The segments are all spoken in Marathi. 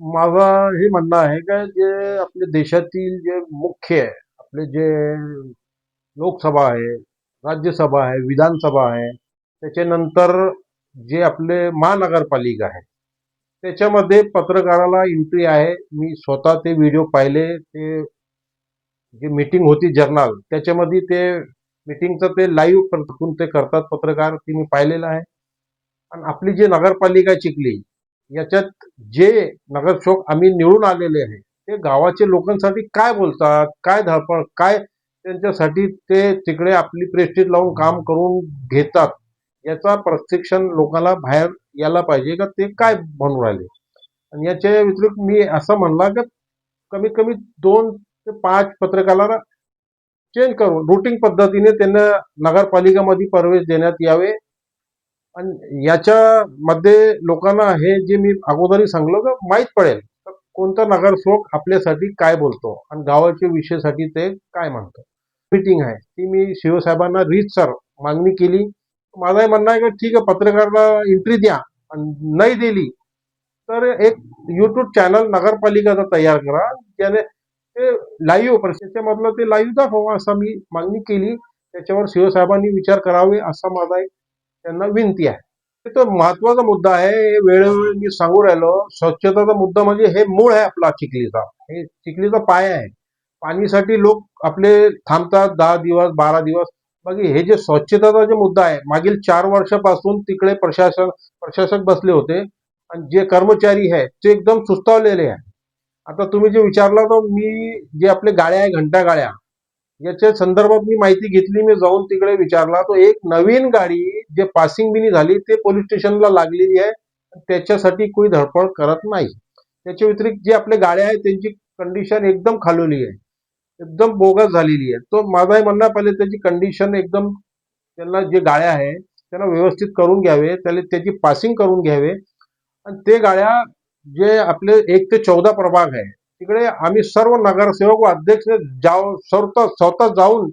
माझा हे म्हणणं आहे का जे आपल्या देशातील जे मुख्य आहे आपले जे लोकसभा आहे राज्यसभा आहे विधानसभा आहे त्याच्यानंतर जे आपले महानगरपालिका आहे त्याच्यामध्ये पत्रकाराला एंट्री आहे. मी स्वतः ते व्हिडिओ पाहिले ते जे मीटिंग होती जर्नल त्याच्यामध्ये ते मीटिंगचं ते लाईव्ह ते करतात पत्रकार ते मी पाहिलेलं आहे. आणि आपली जी नगरपालिका चिखली याच्यात जे नगरसेवक आम्ही निवडून आलेले आहे ते गावाच्या लोकांसाठी काय बोलतात काय धडपड काय त्यांच्यासाठी ते तिकडे आपली प्रेस्टीज लावून काम करून घेतात याचा प्रशिक्षण लोकांना बाहेर यायला पाहिजे का ते काय म्हणून राहिले? आणि याच्या व्यतिरिक्त मी असं म्हणला की कमीत कमी दोन ते पाच पत्रकाराला चेंज करून रुटीन पद्धतीने त्यांना नगरपालिकामध्ये प्रवेश देण्यात यावे आणि याच्यामध्ये लोकांना हे जे मी अगोदरही सांगलो का माहीत पडेल. कोणता नगरसेवक आपल्यासाठी काय बोलतो आणि गावाच्या विषयासाठी ते काय म्हणतो? मिटिंग आहे. ती मी शिवसाहेबांना सर मागणी केली. माझं म्हणणं आहे का ठीक आहे पत्रकाराला एंट्री द्या आणि नाही दिली तर एक युट्यूब चॅनल नगरपालिकाचा तयार करा. त्याने ते लाईव्ह त्याच्यामधलं ते लाईव्ह दाखवा असं मी मागणी केली. त्याच्यावर शिवसाहेबांनी विचार करावे असा माझा एक त्यांना विनंती आहे. तो महत्त्वाचा मुद्दा आहे. हे वेळोवेळी मी सांगू राहिलो. स्वच्छताचा मुद्दा म्हणजे हे मूळ आहे आपला चिखलीचा. हे चिखलीचा पाय आहे. पाणीसाठी लोक आपले थांबतात दहा दिवस बारा दिवस. मग हे जे स्वच्छताचा जे मुद्दा आहे मागील चार वर्षापासून तिकडे प्रशासन प्रशासक बसले होते. आणि जे कर्मचारी आहे ते एकदम सुस्तावलेले आहे आता तुम्ही जे विचारला तर मी जे आपले गाड्या आहे घंटा गाड्या याच्या संदर्भात मी माहिती घेतली मी जाऊन तिकडे विचारला. तो एक नवीन गाडी जे पासिंग बिनी झाली ते पोलीस स्टेशनला लागलेली आहे. त्याच्यासाठी कोणी धडपड करत नाही. त्याच्या व्यतिरिक्त जे आपल्या गाड्या आहेत त्यांची कंडिशन एकदम खालवली आहे. एकदम बोगस झालेली आहे. तो माझाही म्हणणं पहिले त्याची कंडिशन एकदम त्यांना जे गाड्या आहे त्यांना व्यवस्थित करून घ्यावे त्याला त्याची पासिंग करून घ्यावे. आणि ते गाड्या जे आपले एक ते चौदा प्रभाग आहे तिकडे आम्ही सर्व नगरसेवक व अध्यक्ष जाऊ स्वतः स्वतः जाऊन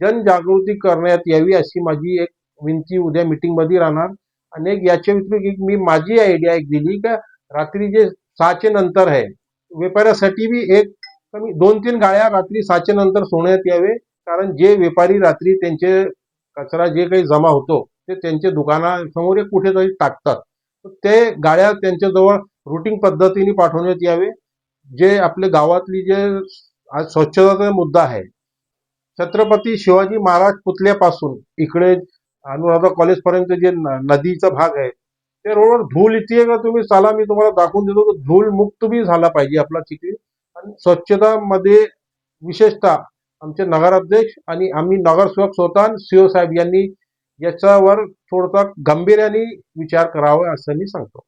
जनजागृती करण्यात यावी अशी माझी एक विनती उद्या मीटिंगमध्ये राहणार. आणि एक याच्या व्यतिरिक्त एक मी माझी आयडिया एक दिली का रात्री जे सहाचे नंतर आहे व्यापाऱ्यासाठी बी एक कमी दोन तीन गाड्या रात्री सहाच्या नंतर सोडण्यात यावे. कारण जे व्यापारी रात्री त्यांचे कचरा जे काही जमा होतो ते त्यांच्या दुकानासमोर एक कुठेतरी टाकतात. तर ते गाड्या त्यांच्याजवळ रुटीन पद्धतीने पाठवण्यात यावे. जे आपले गावातली जे आज स्वच्छताचा मुद्दा आहे. छत्रपती शिवाजी महाराज पुतल्यापासून इकडे अनुराधा कॉलेजपर्यंत जे न- नदीचा भाग आहे त्या रोडवर धूल येते का तुम्ही? चला मी तुम्हाला दाखवून देतो की धूल मुक्त बी झाला पाहिजे आपला चिखली आणि स्वच्छतामध्ये विशेषतः आमचे नगराध्यक्ष आणि आम्ही नगरसेवक स्वतः सीओ साहेब यांनी याच्यावर थोडसा गांभीर्याने विचार करावा असं मी सांगतो.